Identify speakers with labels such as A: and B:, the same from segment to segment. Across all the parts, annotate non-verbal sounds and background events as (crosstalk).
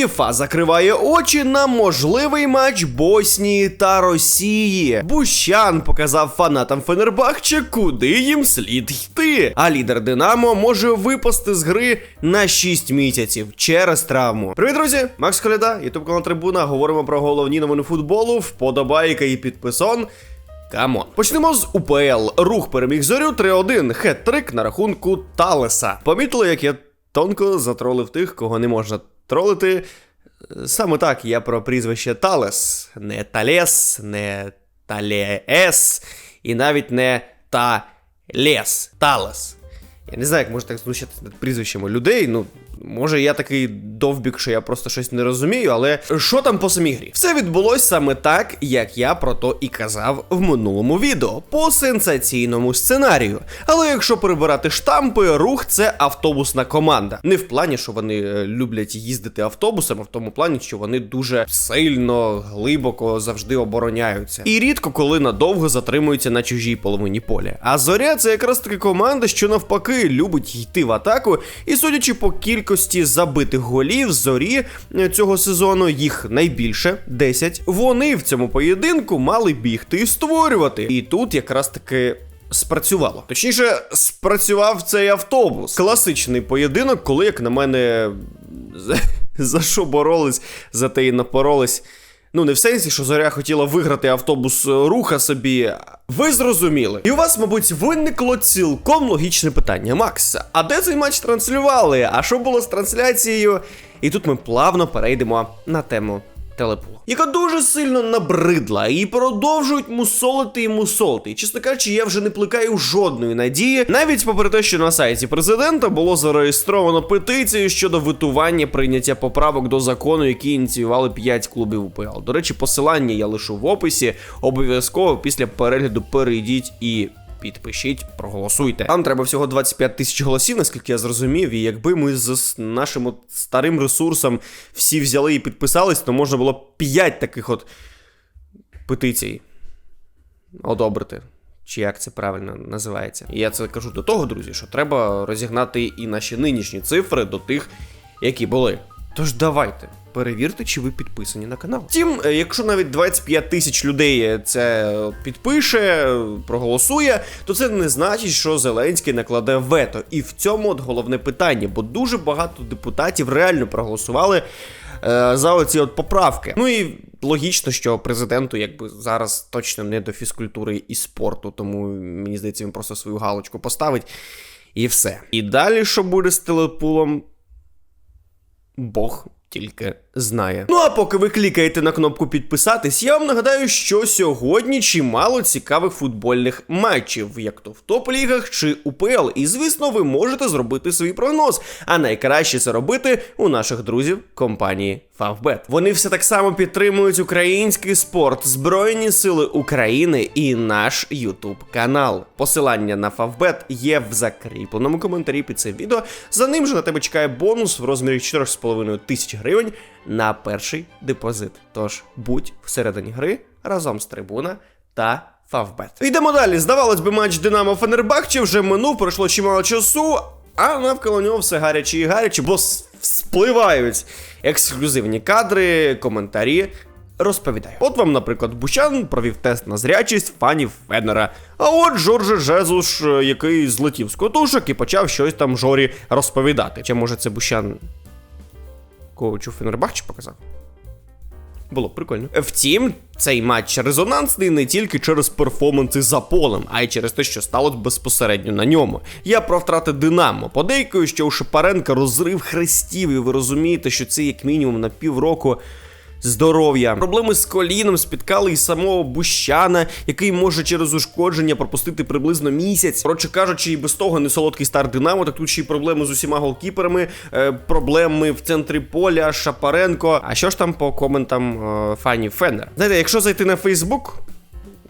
A: УЄФА закриває очі на можливий матч Боснії та Росії. Бущан показав фанатам Фенербахче, куди їм слід йти. А лідер Динамо може випасти з гри на 6 місяців через травму. Привіт, друзі! Макс Коляда, ютуб канал Трибуна. Говоримо про головні новини футболу. Вподобайка і підписон. Камон. Почнемо з УПЛ. Рух переміг зорю 3-1. Хет-трик на рахунку Талеса. Помітили, як я тонко затролив тих, кого не можна тролити. Саме так я про прізвище Талес. Не Талес, не Талеес, і навіть не Талес. Талес. Я не знаю, як можна так знущатися над прізвищами людей. Ну, може, я такий довбік, що я просто щось не розумію, але що там по самій грі? Все відбулось саме так, як я про то і казав в минулому відео, по сенсаційному сценарію. Але якщо прибирати штампи, рух це автобусна команда. Не в плані, що вони е, люблять їздити автобусом, а в тому плані, що вони дуже сильно, глибоко завжди обороняються. І рідко коли надовго затримуються на чужій половині поля. А зоря це якраз таки команда, що навпаки любить йти в атаку, і судячи по кількості забитих голів зорі е, цього сезону, їх найбільше 10, Вони в цьому поєдинку мали бігти і створювати. І тут якраз таки. Спрацювало. Точніше, спрацював цей автобус. Класичний поєдинок, коли, як на мене, за, (laughs) за що боролись, за те і напоролись. Ну, не в сенсі, що зоря хотіла виграти автобус е, руха собі. Ви зрозуміли. І у вас, мабуть, виникло цілком логічне питання. Макс, а де цей матч транслювали? А що було з трансляцією? І тут ми плавно перейдемо на тему телепулу, яка дуже сильно набридла і продовжують мусолити і мусолити. І, чесно кажучи, я вже не плекаю жодної надії, навіть попри те, що на сайті президента було зареєстровано петицію щодо витування прийняття поправок до закону, які ініціювали 5 клубів УПЛ. До речі, посилання я лишу в описі. Обов'язково після перегляду перейдіть і. Підпишіть, проголосуйте. Там треба всього 25 тисяч голосів, наскільки я зрозумів. І якби ми з нашим старим ресурсом всі взяли і підписались, то можна було 5 таких от петицій одобрити. Чи як це правильно називається? І я це кажу до того, друзі, що треба розігнати і наші нинішні цифри до тих, які були. Тож давайте. Перевірте, чи ви підписані на канал. Втім, е, якщо навіть 25 тисяч людей це підпише, проголосує, то це не значить, що Зеленський накладе вето. І в цьому от головне питання, бо дуже багато депутатів реально проголосували е, за оці от поправки. Ну і логічно, що президенту якби зараз точно не до фізкультури і спорту, тому мені здається, він просто свою галочку поставить і все. І далі, що буде з телепулом, Бог тільки знає. Ну а поки ви клікаєте на кнопку підписатись, я вам нагадаю, що сьогодні чимало цікавих футбольних матчів, як то в топ-лігах чи УПЛ. І звісно, ви можете зробити свій прогноз. А найкраще це робити у наших друзів компанії Favbet. Вони все так само підтримують український спорт, Збройні Сили України і наш YouTube канал. Посилання на Favbet є в закріпленому коментарі під цим відео. За ним же на тебе чекає бонус в розмірі 4,5 тисяч гривень на перший депозит. Тож будь всередині гри разом з трибуна та Фавбет. Йдемо далі. Здавалось би, матч Динамо Фенербахче вже минув, пройшло чимало часу, а навколо нього все гаряче і гаряче, бо спливають ексклюзивні кадри, коментарі. Розповідаю. От вам, наприклад, Бущан провів тест на зрячість фанів Фенера. А от Жорже Жезуш, який злетів з котушок і почав щось там Жорі розповідати. Чи може це Бущан коучу Фенербахче показав. Було прикольно. Втім, цей матч резонансний не тільки через перформанси за полем, а й через те, що сталося безпосередньо на ньому. Я про втрати Динамо. Подейкую, що у Шапаренка розрив хрестів, і ви розумієте, що це як мінімум на півроку здоров'я. Проблеми з коліном спіткали і самого Бущана, який може через ушкодження пропустити приблизно місяць. Коротше кажучи, і без того не солодкий старт Динамо, так тут ще й проблеми з усіма голкіперами, е, проблеми в центрі поля, Шапаренко. А що ж там по коментам е, фанів Фенер? Знаєте, якщо зайти на Фейсбук,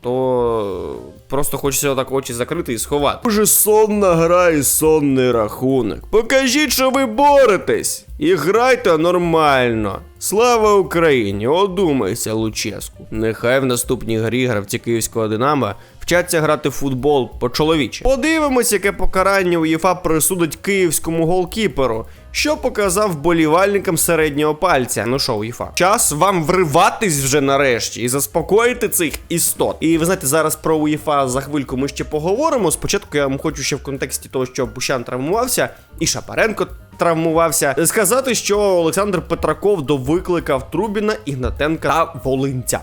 A: то просто хочеться отак очі закрити і сховати. Дуже сонна гра і сонний рахунок. Покажіть, що ви боретесь. І грайте нормально. Слава Україні! Одумайся, Луческу. Нехай в наступній грі гравці київського Динамо вчаться грати в футбол по чоловічі. Подивимось, яке покарання УЄФА присудить київському голкіперу. Що показав вболівальникам середнього пальця. Ну що, УЄФА, час вам вриватись вже нарешті і заспокоїти цих істот. І ви знаєте, зараз про УЄФА за хвильку ми ще поговоримо. Спочатку я вам хочу ще в контексті того, що Бущан травмувався, і Шапаренко травмувався. Сказати, що Олександр Петраков довикликав Трубіна, Ігнатенка та Волинця.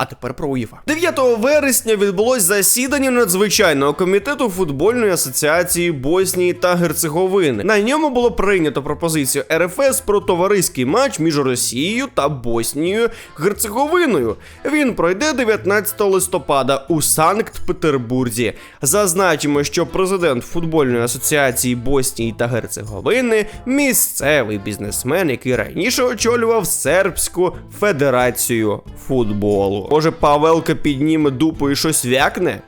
A: А тепер про УЄФА. 9 вересня відбулось засідання надзвичайного комітету футбольної асоціації Боснії та Герцеговини. На ньому було прийнято пропозицію РФС про товариський матч між Росією та Боснією Герцеговиною. Він пройде 19 листопада у Санкт-Петербурзі. Зазначимо, що президент футбольної асоціації Боснії та Герцеговини місцевий бізнесмен, який раніше очолював сербську федерацію футболу. Може, Павелка підніме дупу і щось вякне?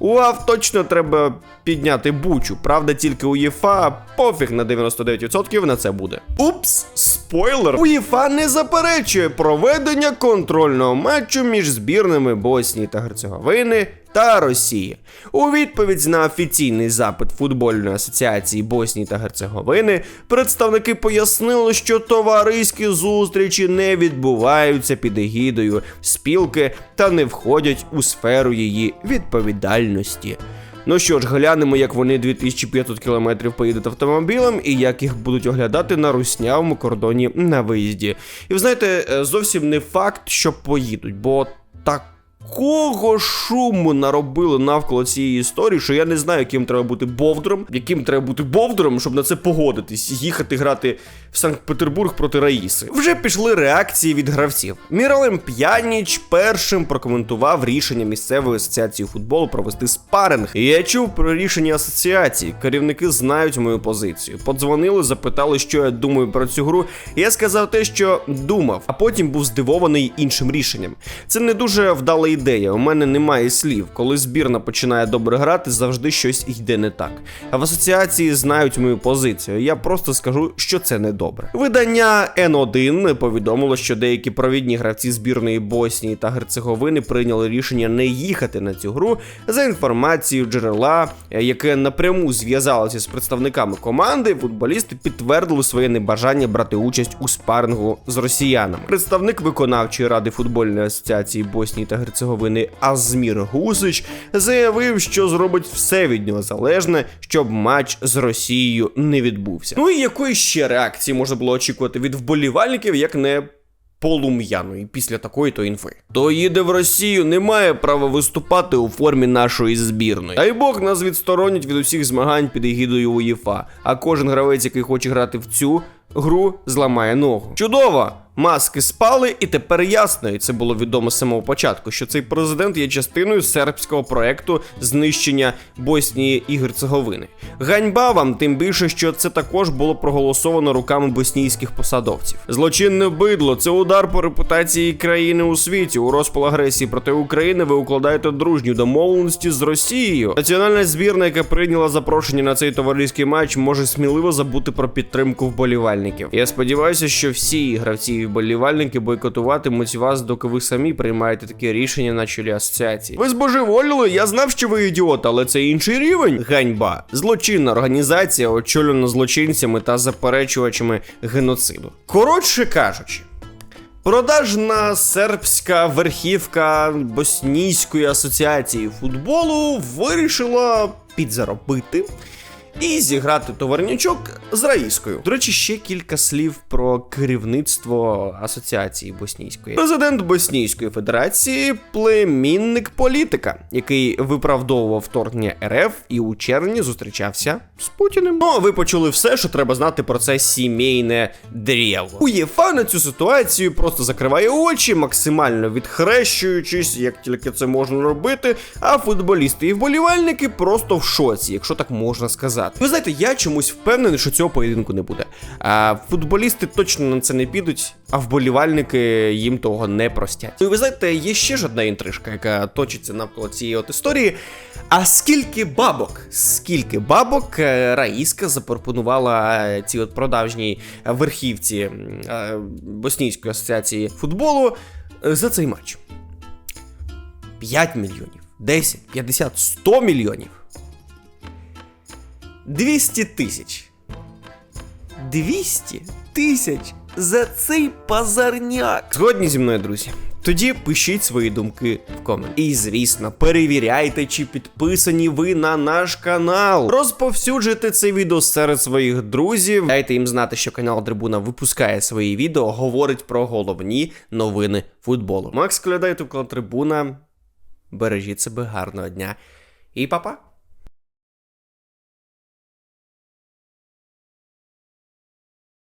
A: УАВ точно треба підняти бучу. Правда, тільки у ЄФА пофіг на 99% на це буде. Упс, спойлер! УЄФА не заперечує проведення контрольного матчу між збірними Боснії та Герцеговини та Росії. У відповідь на офіційний запит футбольної асоціації Боснії та Герцеговини представники пояснили, що товариські зустрічі не відбуваються під егідою спілки та не входять у сферу її відповідальності. Ну що ж, глянемо, як вони 2500 кілометрів поїдуть автомобілем і як їх будуть оглядати на руснявому кордоні на виїзді. І ви знаєте, е, зовсім не факт, що поїдуть, бо так. Кого шуму наробили навколо цієї історії, що я не знаю, яким треба бути бовдром, яким треба бути бовдром, щоб на це погодитись, їхати грати в Санкт-Петербург проти Раїси. Вже пішли реакції від гравців. Міралем П'яніч першим прокоментував рішення місцевої асоціації футболу провести спаринг. І я чув про рішення асоціації. Керівники знають мою позицію. Подзвонили, запитали, що я думаю про цю гру. Я сказав те, що думав, а потім був здивований іншим рішенням. Це не дуже вдала ідея. У мене немає слів. Коли збірна починає добре грати, завжди щось йде не так. А в асоціації знають мою позицію. Я просто скажу, що це не добре. Видання N1 повідомило, що деякі провідні гравці збірної Боснії та Герцеговини прийняли рішення не їхати на цю гру за інформацією джерела, яке напряму зв'язалося з представниками команди. Футболісти підтвердили своє небажання брати участь у спарингу з росіянами. Представник виконавчої ради футбольної асоціації Боснії та Герцеговини Азмір Гусич заявив, що зробить все від нього залежне, щоб матч з Росією не відбувся. Ну і якої ще реакції можна було очікувати від вболівальників, як не полум'яної після такої то інфи. То їде в Росію, не має права виступати у формі нашої збірної. Дай Бог нас відсторонять від усіх змагань під егідою УЄФА. А кожен гравець, який хоче грати в цю гру, зламає ногу. Чудово! Маски спали, і тепер ясно, і це було відомо з самого початку, що цей президент є частиною сербського проекту знищення Боснії і Герцеговини. Ганьба вам, тим більше, що це також було проголосовано руками боснійських посадовців. Злочинне бидло це удар по репутації країни у світі. У розпал агресії проти України ви укладаєте дружню домовленості з Росією. Національна збірна, яка прийняла запрошення на цей товариський матч, може сміливо забути про підтримку вболівальників. Я сподіваюся, що всі гравці і вболівальники бойкотуватимуть вас, доки ви самі приймаєте таке рішення на чолі асоціації. Ви збожеволіли, я знав, що ви ідіот, але це інший рівень. Ганьба. Злочинна організація, очолена злочинцями та заперечувачами геноциду. Коротше кажучи. Продажна сербська верхівка Боснійської асоціації футболу вирішила підзаробити і зіграти товарнячок з Раїскою. До речі, ще кілька слів про керівництво асоціації боснійської. Президент Боснійської Федерації племінник політика, який виправдовував вторгнення РФ і у червні зустрічався з Путіним. Ну, а ви почули все, що треба знати про це сімейне дрєво. УЄФА на цю ситуацію просто закриває очі, максимально відхрещуючись, як тільки це можна робити. А футболісти і вболівальники просто в шоці, якщо так можна сказати. Ви знаєте, я чомусь впевнений, що цього поєдинку не буде. А футболісти точно на це не підуть, а вболівальники їм того не простять. Ну і ви знаєте, є ще ж одна інтрижка, яка точиться навколо цієї от історії. А скільки бабок, скільки бабок е, Раїска запропонувала е, цій от продажній верхівці е, Боснійської асоціації футболу за цей матч? 5 мільйонів, 10, 50, 100 мільйонів. 200 тисяч. 200 тисяч за цей пазарняк. Згодні зі мною, друзі. Тоді пишіть свої думки в комент. І звісно, перевіряйте, чи підписані ви на наш канал. Розповсюджуйте це відео серед своїх друзів. Дайте їм знати, що канал Трибуна випускає свої відео, говорить про головні новини футболу. Макс Коляда, ютуб Трибуна. Бережіть себе гарного дня і па-па!